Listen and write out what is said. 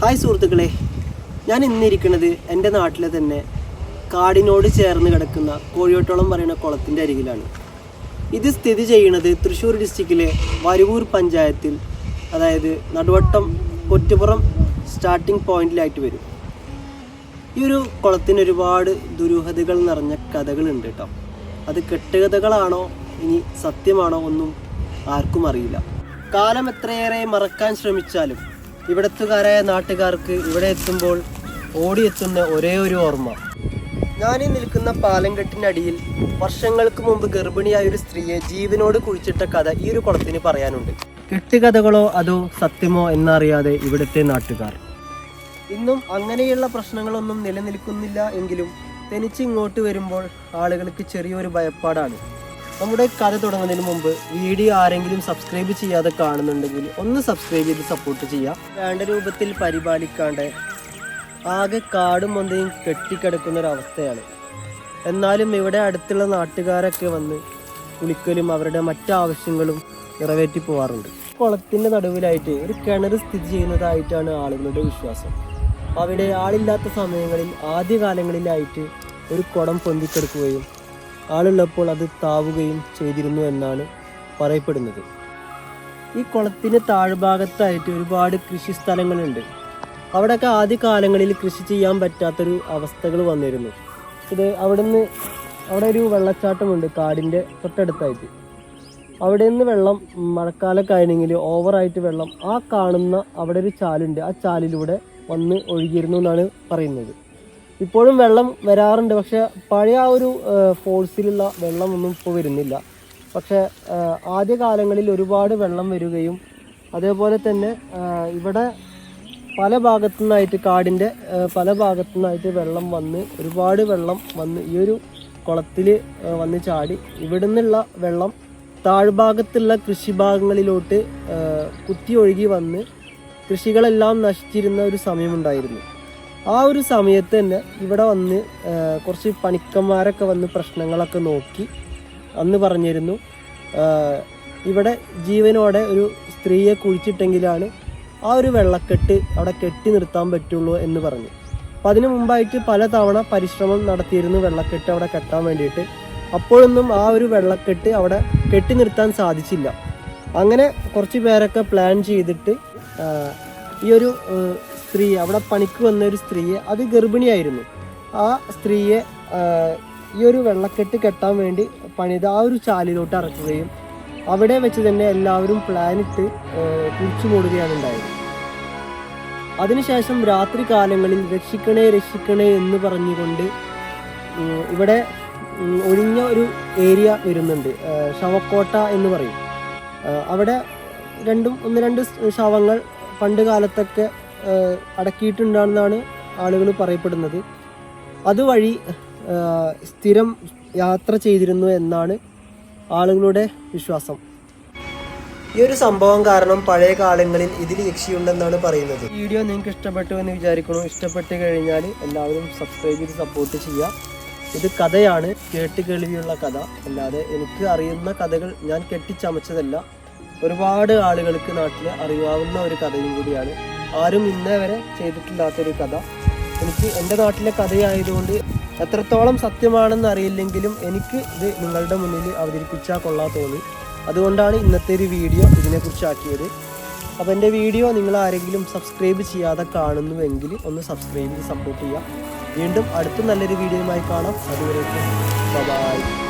Hi സുഹൃത്തുക്കളെ. ഞാൻ ഇന്നിരിക്കുന്നത് എന്റെ നാട്ടിലെ തന്നെ കാടിനോട് ചേർന്ന് കിടക്കുന്ന കോഴിയോട്ടോളം പറയുന്ന കുളത്തിന്റെ അരികിലാണ്. ഇത് സ്ഥിതി ചെയ്യുന്നത് തൃശ്ശൂർ ഡിസ്ട്രിക്റ്റിലെ വരുവൂർ പഞ്ചായത്തിൽ അതായത് നടുവട്ടം കൊറ്റുപുറം സ്റ്റാർട്ടിംഗ് പോയിന്റിലായിട്ട് വരും. ഈ ഒരു കുളത്തിന് ഒരുപാട് ദുരൂഹതകൾ നിറഞ്ഞ കഥകളുണ്ട് കേട്ടോ. അത് കെട്ടുകഥകളാണോ ഇനി സത്യമാണോ ഒന്നും ആർക്കും അറിയില്ല. കാലം എത്രയേറെ മറക്കാൻ ശ്രമിച്ചാലും ഇവിടത്തുകാരായ നാട്ടുകാർക്ക് ഇവിടെ എത്തുമ്പോൾ ഓടിയെത്തുന്ന ഒരേ ഒരു ഓർമ്മ. ഞാനീ നിൽക്കുന്ന പാലംകെട്ടിനടിയിൽ വർഷങ്ങൾക്ക് മുമ്പ് ഗർഭിണിയായ ഒരു സ്ത്രീയെ ജീവനോട് കുഴിച്ചിട്ട കഥ ഈ ഒരു കുളത്തിന് പറയാനുണ്ട്. കെട്ടുകഥകളോ അതോ സത്യമോ എന്നറിയാതെ ഇവിടുത്തെ നാട്ടുകാർ. ഇന്നും അങ്ങനെയുള്ള പ്രശ്നങ്ങളൊന്നും നിലനിൽക്കുന്നില്ല എങ്കിലും തനിച്ച് ഇങ്ങോട്ട് വരുമ്പോൾ ആളുകൾക്ക് ചെറിയൊരു ഭയപ്പാടാണ്. നമ്മുടെ കഥ തുടങ്ങുന്നതിന് മുമ്പ് വീഡിയോ ആരെങ്കിലും സബ്സ്ക്രൈബ് ചെയ്യാതെ കാണുന്നുണ്ടെങ്കിൽ ഒന്ന് സബ്സ്ക്രൈബ് ചെയ്ത് സപ്പോർട്ട് ചെയ്യാം വേണ്ട രൂപത്തിൽ പരിപാലിക്കാണ്ട് ആകെ കാടും മൊന്തയും കെട്ടിക്കിടക്കുന്ന ഒരു അവസ്ഥയാണ് എന്നാലും ഇവിടെ അടുത്തുള്ള നാട്ടുകാരൊക്കെ വന്ന് കുളിക്കലും അവരുടെ മറ്റാവശ്യങ്ങളും നിറവേറ്റി പോവാറുണ്ട്. കുളത്തിന്റെ നടുവിലായിട്ട് ഒരു കിണർ സ്ഥിതി ചെയ്യുന്നതായിട്ടാണ് ആളുകളുടെ വിശ്വാസം. അവിടെ ആളില്ലാത്ത സമയങ്ങളിൽ ആദ്യകാലങ്ങളിലായിട്ട് ഒരു കുടം പൊന്തിക്കെടുക്കുകയും ആളുള്ളപ്പോൾ അത് താവുകയും ചെയ്തിരുന്നു എന്നാണ് പറയപ്പെടുന്നത്. ഈ കുളത്തിന് താഴ്ഭാഗത്തായിട്ട് ഒരുപാട് കൃഷി സ്ഥലങ്ങളുണ്ട്. അവിടെയൊക്കെ ആദ്യ കാലങ്ങളിൽ കൃഷി ചെയ്യാൻ പറ്റാത്തൊരു അവസ്ഥകൾ വന്നിരുന്നു. ഇത് അവിടുന്ന് അവിടെ ഒരു വെള്ളച്ചാട്ടമുണ്ട് കാടിന്റെ തൊട്ടടുത്തായിട്ട്. അവിടെ നിന്ന് വെള്ളം മഴക്കാലമൊക്കെ ആയിരുന്നെങ്കിൽ ഓവറായിട്ട് വെള്ളം ആ കാണുന്ന അവിടെ ഒരു ചാലുണ്ട്. ആ ചാലിലൂടെ വന്ന് ഒഴുകിയിരുന്നു എന്നാണ് പറയുന്നത്. ഇപ്പോഴും വെള്ളം വരാറുണ്ട്. പക്ഷെ പഴയ ആ ഒരു ഫോഴ്സിലുള്ള വെള്ളമൊന്നും ഇപ്പോൾ വരുന്നില്ല. പക്ഷെ ആദ്യ കാലങ്ങളിൽ ഒരുപാട് വെള്ളം വരികയും അതേപോലെ തന്നെ ഇവിടെ പല ഭാഗത്തു നിന്നായിട്ട് കാടിന്റെ പല ഭാഗത്തു നിന്നായിട്ട് വെള്ളം വന്ന് ഒരുപാട് വെള്ളം വന്ന് ഈ ഒരു കുളത്തിൽ വന്ന് ചാടി. ഇവിടെ നിന്നുള്ള വെള്ളം താഴ്ഭാഗത്തുള്ള കൃഷിഭാഗങ്ങളിലോട്ട് ആ, കുത്തി ഒഴുകി വന്ന് കൃഷികളെല്ലാം നശിച്ചിരുന്ന ഒരു സമയമുണ്ടായിരുന്നു ആ ഒരു സമയത്ത് തന്നെ ഇവിടെ വന്ന് കുറച്ച് പണിക്കന്മാരൊക്കെ വന്ന് പ്രശ്നങ്ങളൊക്കെ നോക്കി അന്ന് പറഞ്ഞിരുന്നു. ഇവിടെ ജീവനോടെ ഒരു സ്ത്രീയെ കുഴിച്ചിട്ടെങ്കിലാണ് ആ ഒരു വെള്ളക്കെട്ട് അവിടെ കെട്ടി നിർത്താൻ പറ്റുള്ളൂ എന്ന് പറഞ്ഞു. അപ്പം അതിനു മുമ്പായിട്ട് പല തവണ പരിശ്രമം നടത്തിയിരുന്നു വെള്ളക്കെട്ട് അവിടെ കെട്ടാൻ വേണ്ടിയിട്ട്. അപ്പോഴൊന്നും ആ ഒരു വെള്ളക്കെട്ട് അവിടെ കെട്ടി നിർത്താൻ സാധിച്ചില്ല. അങ്ങനെ കുറച്ച് പേരൊക്കെ പ്ലാൻ ചെയ്തിട്ട് ഈ ഒരു സ്ത്രീ അവിടെ പണിക്ക് വന്ന ഒരു സ്ത്രീയെ അത് ഗർഭിണിയായിരുന്നു. ആ സ്ത്രീയെ ഈ ഒരു വെള്ളക്കെട്ട് കെട്ടാൻ വേണ്ടി പണിത ആ ഒരു ചാലിലോട്ട് ഇറക്കുകയും അവിടെ വെച്ച് തന്നെ എല്ലാവരും പ്ലാനിട്ട് കുഴിച്ചു മൂടുകയാണ് ഉണ്ടായത്. അതിനുശേഷം രാത്രി കാലങ്ങളിൽ രക്ഷിക്കണേ രക്ഷിക്കണേ എന്ന് പറഞ്ഞുകൊണ്ട് ഇവിടെ ഒഴിഞ്ഞ ഒരു ഏരിയ വരുന്നുണ്ട്. ശവക്കോട്ട എന്ന് പറയും. അവിടെ രണ്ടും ഒന്ന് രണ്ട് ശവങ്ങൾ പണ്ട് കാലത്തൊക്കെ അടക്കിയിട്ടുണ്ടാണെന്നാണ് ആളുകൾ പറയപ്പെടുന്നത്. അതുവഴി സ്ഥിരം യാത്ര ചെയ്തിരുന്നു എന്നാണ് ആളുകളുടെ വിശ്വാസം. ഈ ഒരു സംഭവം കാരണം പഴയ കാലങ്ങളിൽ ഇതിൽ യക്ഷിയുണ്ടെന്നാണ് പറയുന്നത്. വീഡിയോ നിങ്ങൾക്ക് ഇഷ്ടപ്പെട്ടു എന്ന് വിചാരിക്കുന്നു. ഇഷ്ടപ്പെട്ട് കഴിഞ്ഞാൽ എല്ലാവരും സബ്സ്ക്രൈബ് ചെയ്ത് സപ്പോർട്ട് ചെയ്യുക. ഇത് കഥയാണ്. കേട്ട് കേൾവിയുള്ള കഥ. അല്ലാതെ എനിക്ക് അറിയുന്ന കഥകൾ ഞാൻ കെട്ടിച്ചമച്ചതല്ല. ഒരുപാട് ആളുകൾക്ക് നാട്ടിൽ അറിയാവുന്ന ഒരു കഥയും കൂടിയാണ്. ആരും ഇന്നേ വരെ ചെയ്തിട്ടില്ലാത്തൊരു കഥ. എനിക്ക് എന്റെ നാട്ടിലെ കഥയായതുകൊണ്ട് എത്രത്തോളം സത്യമാണെന്ന് അറിയില്ലെങ്കിലും എനിക്ക് ഇത് നിങ്ങളുടെ മുന്നിൽ അവതരിപ്പിച്ചാൽ കൊള്ളാൻ തോന്നി. അതുകൊണ്ടാണ് ഇന്നത്തെ ഒരു വീഡിയോ ഇതിനെക്കുറിച്ചാക്കിയത്. അപ്പോൾ എന്റെ വീഡിയോ നിങ്ങൾ ആരെങ്കിലും സബ്സ്ക്രൈബ് ചെയ്യാതെ കാണുന്നുവെങ്കിൽ ഒന്ന് സബ്സ്ക്രൈബ് ചെയ്ത് സപ്പോർട്ട് ചെയ്യുക. വീണ്ടും അടുത്ത നല്ലൊരു വീഡിയോയുമായി കാണാം. അതുവരേക്കും. ബൈ